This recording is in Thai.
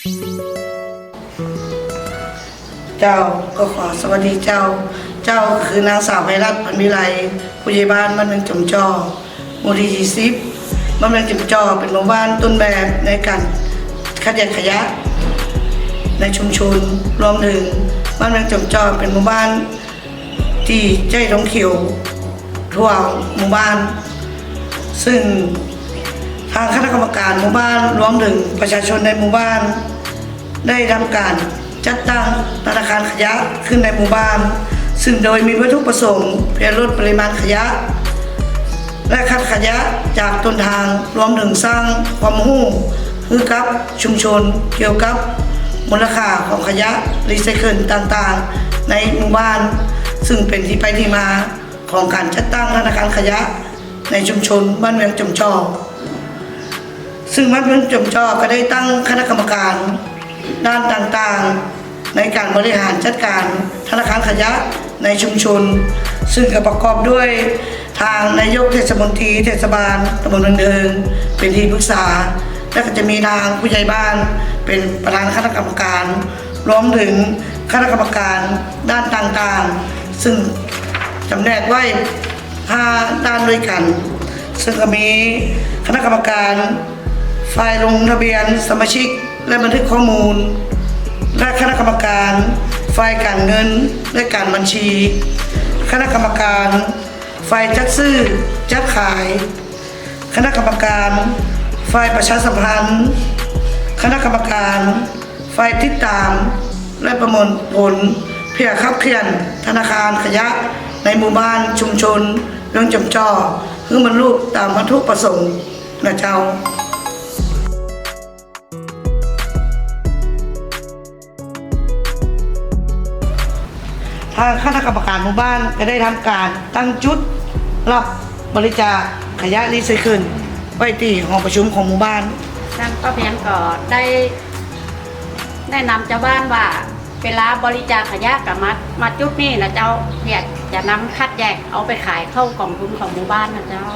เจ้าก็ขอสวัสดีเจ้า เจ้าคือนางสาวไพรัตน์พันวิไลผู้ใหญ่บ้านบ้านเมืองจมจอหมู่ที่ยี่สิบบ้านเมืองจมจอเป็นหมู่บ้านต้นแบบในการคัดแยกขยะ ในชุมชนรวมถึงบ้านเมืองจมจอเป็นหมู่บ้าน ที่ใจท้องเขียวทั่วหมู่บ้าน ซึ่ง ทางคณะกรรมการหมู่บ้านรวมถึงประชาชนในหมู่บ้าน ได้ทำการจัดตั้งธนาคารขยะขึ้นในหมู่บ้าน ซึ่งโดยมีวัตถุประสงค์เพื่อลดปริมาณขยะ และคัดขยะจากต้นทางรวมถึงสร้างความรู้คือกับชุมชนเกี่ยวกับมูลค่าของขยะรีไซเคิลต่างๆ ในหมู่บ้าน ซึ่งเป็นที่ไปที่มาของการจัดตั้งธนาคารขยะในชุมชนบ้านเมืองจมจอ ซึ่งบ้านเมือจมจอก็ได้ตั้งคณะกรรมการ ด้านต่างๆ ในการบริหารจัดการธนาคารขยะในชุมชน ซึ่งก็ประกอบด้วยทางนายกเทศมนตรีเทศบาลตำบลเมืองเดิงเป็นที่ปรึกษา และก็จะมีทางผู้ใหญ่บ้านเป็นประธานคณะกรรมการรวมถึงคณะกรรมการด้านต่างๆ ซึ่งจำแนกไว้5ด้านด้วยกัน ซึ่งก็มีคณะกรรมการ ฝ่ายลงทะเบียนสมาชิก และบันทึกข้อมูล และคณะกรรมการฝ่ายการเงินและการบัญชี คณะกรรมการฝ่ายจัดซื้อจัดขาย คณะกรรมการฝ่ายประชาสัมพันธ์ คณะกรรมการฝ่ายติดตาม และประมวลผลเพื่อขับเคลื่อนธนาคารขยะในหมู่บ้านชุมชนเรื่องจำจอเพื่อบรรลุตามวัตถุประสงค์นะเจ้า ทางคณะกรรมการหมู่บ้านก็ได้ทำการตั้งจุดรับบริจาคขยะรีไซเคิลไว้ที่หองประชุมของหมู่บ้านทางป้าเพียงก็ได้แนะนำชาวบ้านว่าเวลาบริจาคขยะกับมามาจุดนี้นะเจ้าอยากจะนำคัดแยกเอาไปขายเข้ากล่องทุนของหมู่บ้านนะเจ้า